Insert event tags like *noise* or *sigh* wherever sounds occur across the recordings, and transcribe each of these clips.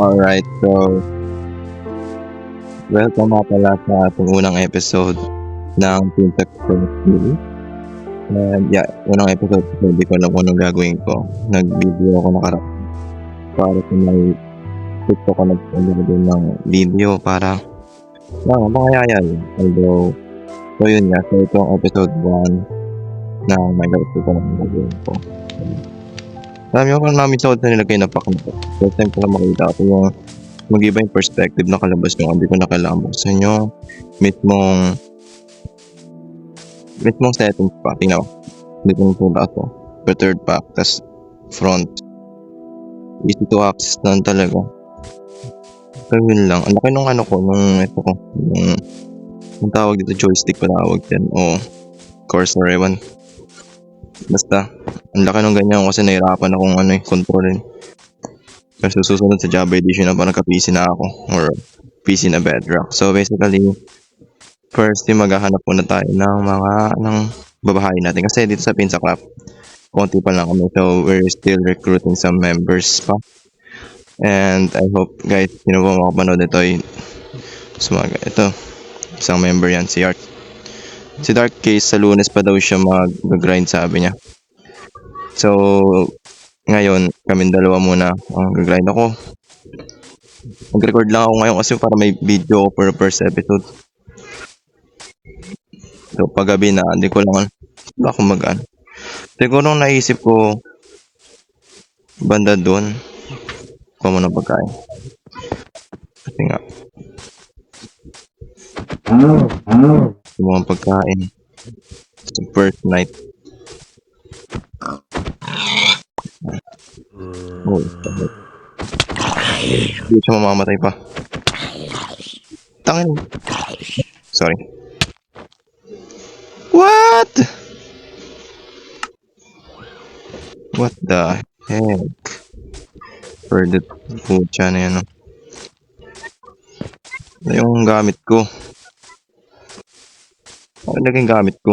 Alright, so welcome nga pala sa ating unang episode ng Team Tech Community. And yeah, unang episode so hindi ko alam kung anong gagawin ko. Nag-video ako nakarap para sa may TikTok ko nag-send din ng video para lang, makayayal. Although, so yun nga, so ito ang episode 1 ng life ko na gagawin ko. Alam niyo kung namin sa na nilagay na pack na to. First time ko lang makita ko yung mag-iba yung perspective na kalabas yung hindi ko na kailangan buksan yung mismong mismong settings pa. Tingnan ko. Dito yung pula to. The third tas front. Easy to access na talaga. So yun lang. Ang laki nung ano ko, nung ito ko. Yung, yung tawag dito joystick pa tawag din. O cursor, ewan. Basta, ang laki nung ganyan kasi nahirapan akong ano eh, kontrolin. Kasi susunod sa Java Edition na parang ka-PC na ako. Or PC na Bedrock. So basically, first yung maghahanap muna tayo ng mga ng babahay natin. Kasi dito sa Pinsa Club, konti pa lang kami. So we're still recruiting some members pa. And I hope guys, sino po makapanood nito ay sumaga. Ito, isang member yan, si Art. Si Dark Case sa lunes pa daw siya mag-grind sabi niya. So, ngayon, kami dalawa muna ang grind ako. Mag-record lang ako ngayon kasi para may video per first episode. So, paggabi na, hindi ko lang, wala akong mag Siguro nung naisip ko, banda doon, kuha mo ng pagkain. Kasi nga, yung mga pagkain. First night. Oh. Hindi siya mamamatay pa. Tangin. Sorry. What? What the heck? For the siya na yan. Ano yung gamit ko? Ano naging gamit ko?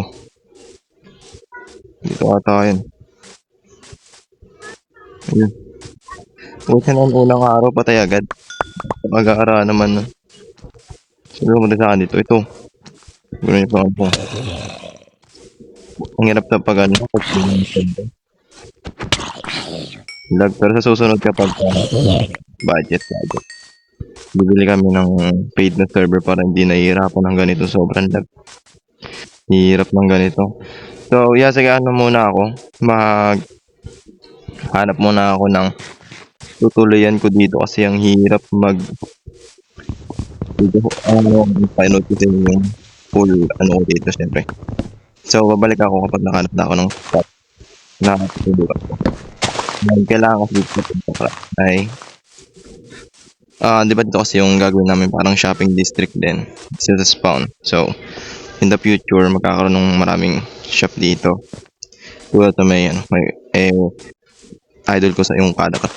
Dito ata yun. Ayun. Buti na ang unang araw, patay agad. Mag-aara naman. Siguro mo sa dito. Ito. Siguro yung pangalan ko. Ang hirap na pag ano. Lag. Pero sa susunod kapag uh, budget, budget. Bibili kami ng paid na server para hindi nahihirapan ng ganito. Sobrang lag. Hirap ng ganito. So, yeah, sige, ano muna ako. Mag... Hanap muna ako ng tutuloyan ko dito kasi ang hirap mag dito ano final ko din yung full ano ko dito syempre. So babalik ako kapag nakahanap na ako ng spot na tutuluan ko. Dahil kailangan kasi dito sa Pinta ay. Ah di ba dito kasi yung gagawin namin parang shopping district din? Sa spawn. So in the future magkakaroon ng maraming shop dito. Tulad na may ano may eh idol ko sa yung kada ka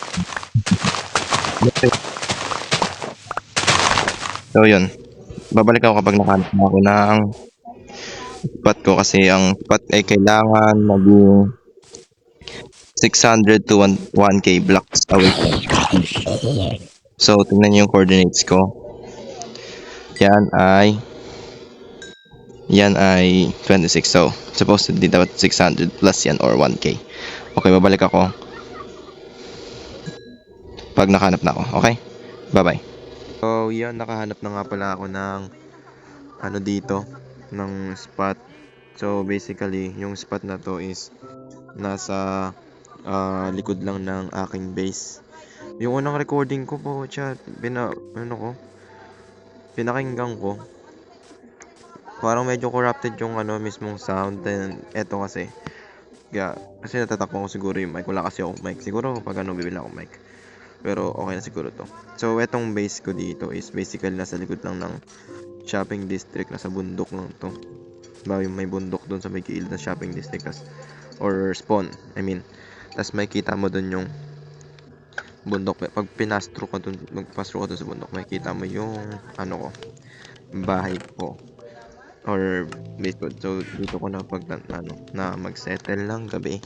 So yun. Babalik ako kapag nakahanap na ako ng spot ko kasi ang spot ay kailangan maging 600 to 1, 1k blocks away. So tingnan niyo yung coordinates ko. Yan ay yan ay 26. So supposed to be dapat 600 plus yan or 1k. Okay, babalik ako pag nakahanap na ako. Okay? Bye-bye. So, yan, nakahanap na nga pala ako ng ano dito, ng spot. So, basically, yung spot na to is nasa ah, likod lang ng aking base. Yung unang recording ko po, chat, pina, ano ko, pinakinggan ko. Parang medyo corrupted yung ano mismong sound. Then, eto kasi, kaya, kasi natatakpan ko siguro yung mic. Wala kasi ako mic. Siguro pag ano, bibili ako mic. Pero okay na siguro to. So, etong base ko dito is basically nasa likod lang ng shopping district. Nasa bundok lang to. Ba yung may bundok doon sa may gilid ng shopping district. Tas, or spawn, I mean. Tapos may kita mo doon yung bundok. Pag pinastro ka doon, magpastro ka doon sa bundok, may kita mo yung ano ko, bahay ko. Or ko. So, dito ko na pag ano, na mag-settle lang gabi.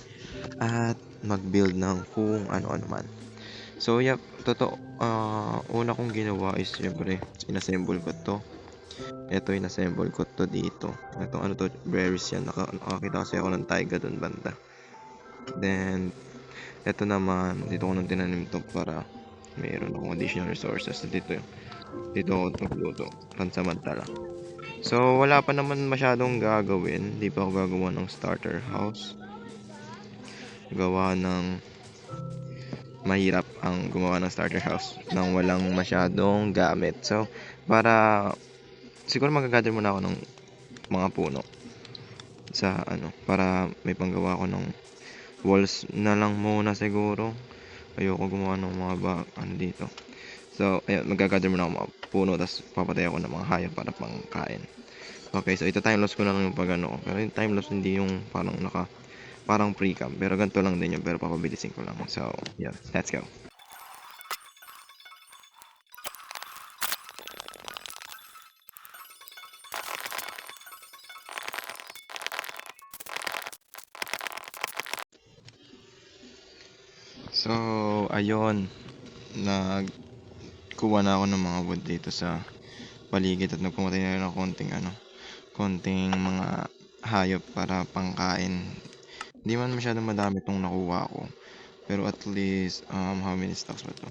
At mag-build ng kung ano-ano man. So, yep, totoo. ah una kong ginawa is, syempre, inassemble ko to. Ito, inassemble ko to dito. Ito, ano to, berries yan. Naka, nakakita kasi ako ng taiga dun banda. Then, ito naman, dito ko nang tinanim to para mayroon akong additional resources. Dito, dito ako nagluto, pansamantala. So, wala pa naman masyadong gagawin. Hindi pa ako gagawa ng starter house. Gawa ng mahirap ang gumawa ng starter house nang walang masyadong gamit. So, para siguro magagather muna ako ng mga puno sa ano para may panggawa ko ng walls na lang muna siguro. Ayoko gumawa ng mga ba ano dito. So, ayun, magagather muna ako mga puno tapos papatay ako ng mga hayop para pangkain. Okay, so ito time loss ko na lang yung pag ano. Pero yung time loss hindi yung parang naka parang pre-cam. Pero ganito lang din yun. Pero papabilisin ko lang. So, yeah. Let's go. So, ayun. Nagkuha na ako ng mga wood dito sa paligid at nagpumatay na rin ng konting ano, konting mga hayop para pangkain. Hindi man masyadong madami itong nakuha ko. Pero at least, um, how many stocks ba to?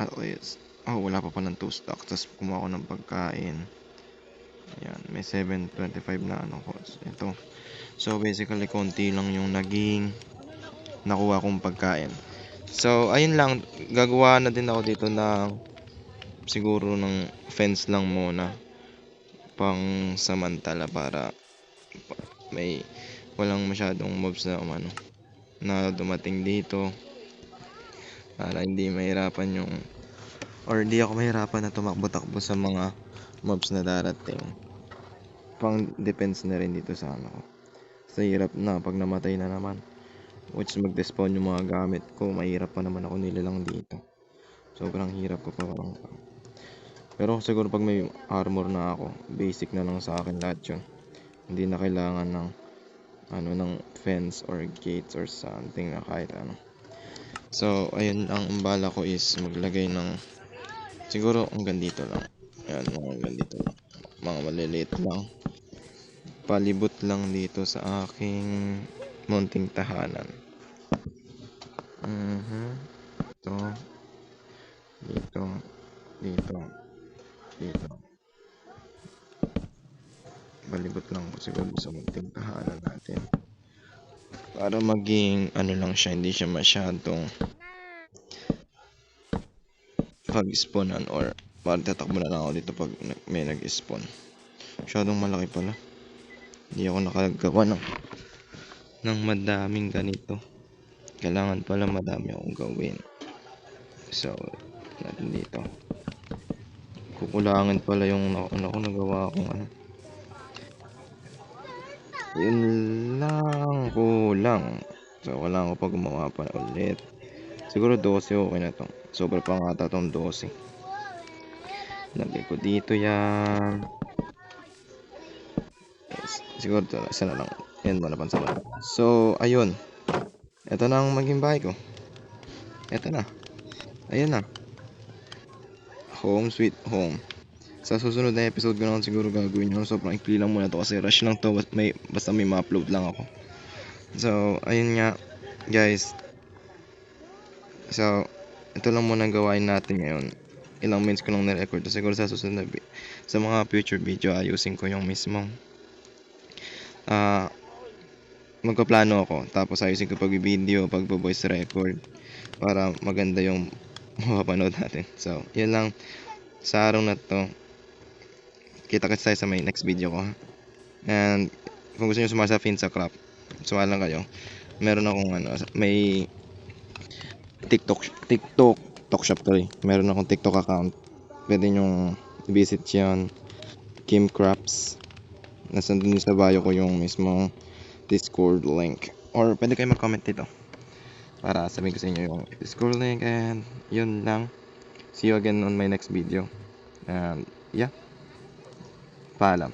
At least, oh, wala pa palang 2 stocks. Tapos kumuha ko ng pagkain. Ayan, may 725 na ano ko. Ito. So, basically, konti lang yung naging nakuha kong pagkain. So, ayun lang. Gagawa na din ako dito ng siguro ng fence lang muna. Pang samantala para pa- may walang masyadong mobs na umano na dumating dito. Para hindi mahirapan yung or hindi ako mahirapan na tumakbo-takbo sa mga mobs na darating. Pang defense na rin dito sa ano ko. Sa hirap na pag namatay na naman. Which mag-despawn yung mga gamit ko mahirap pa naman ako nilalang dito. Sobrang hirap ko pa parang pero siguro pag may armor na ako basic na lang sa akin lahat yun. Hindi na kailangan ng ano ng fence or gates or something na kahit ano. So ayun ang bala ko is maglagay ng siguro hanggang dito lang. Ayan mga hanggang dito lang. Mga maliliit lang. Palibot lang dito sa aking munting tahanan. Mhm ito. Dito. Dito. Dito. Palibot lang ko siguro sa munting tahanan para maging ano lang siya hindi siya masyadong pag-spawnan or para tatakbo na lang ako dito pag may nag-spawn. Masyadong malaki pala. Hindi ako nakagawa ng ng madaming ganito. Kailangan pala madami akong gawin. So natin dito kukulangan pala yung ano ko nagawa akong ano yun lang kulang. So kailangan ko pa gumawa pa ulit. Siguro 12 okay na to. Sobra pa nga ata tong 12 lagay ko dito yan. Siguro to, isa na lang. Yan muna pansamantala so ayun. Ito na ang maging bahay ko. Ito na. Ayun na. Home sweet home sa susunod na episode ko naman siguro gagawin yun. Sobrang ikli lang muna to kasi rush lang to. Bas- may, basta may ma-upload lang ako. So ayun nga guys. So ito lang muna gawain natin ngayon. Ilang minutes ko lang na-record siguro sa susunod na sa mga future video ayusin ko yung mismong ah magpaplano ako. Tapos ayusin ko pag video pag voice record para maganda yung *laughs* mapapanood natin. So yun lang. Sa araw na to kita kits tayo sa may next video ko. And kung gusto nyo sumali sa Finsa Crop sumali lang kayo. Meron akong ano may TikTok TikTok Talk Shop tuloy meron akong TikTok account. Pwede nyo visit yan Kim Crops nasa dun sa bio ko yung mismong Discord link. Or pwede kayo mag-comment dito. Para sabihin ko sa inyo yung Discord link and yun lang. See you again on my next video. And yeah فعلا.